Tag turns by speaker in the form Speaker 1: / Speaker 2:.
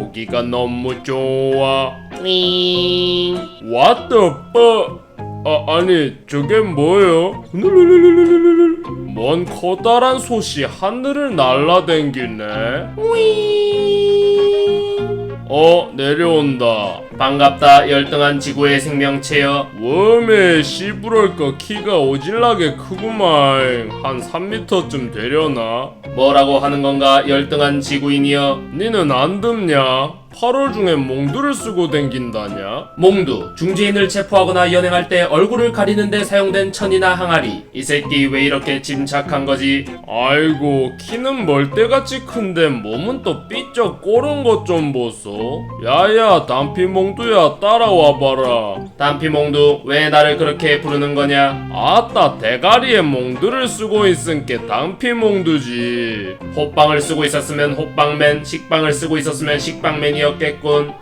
Speaker 1: 보기가 너무 좋아.
Speaker 2: 윙.
Speaker 1: What the fuck? 아, 아니, 저게 뭐예요? 뭔 커다란 솥이 하늘을 날라댕기네? 어, 내려온다.
Speaker 2: 반갑다 열등한 지구의 생명체여.
Speaker 1: 웜에 씨부랄까 키가 오질나게 크구만. 한 3m쯤 되려나?
Speaker 2: 뭐라고 하는 건가 열등한 지구인이여.
Speaker 1: 니는 안 듭냐? 8월 중에 몽두를 쓰고 댕긴다냐?
Speaker 2: 몽두 중지인을 체포하거나 연행할 때 얼굴을 가리는데 사용된 천이나 항아리. 이 새끼 왜 이렇게 침착한 거지?
Speaker 1: 아이고 키는 멀대같이 큰데 몸은 또 삐쩍 꼬른 것 좀 보소 야야 단피 몽두야 따라와봐라
Speaker 2: 단피 몽두 왜 나를 그렇게 부르는 거냐?
Speaker 1: 아따 대가리에 몽두를 쓰고 있은게 단피 몽두지
Speaker 2: 호빵을 쓰고 있었으면 호빵맨, 식빵을 쓰고 있었으면 식빵맨이 었겠군.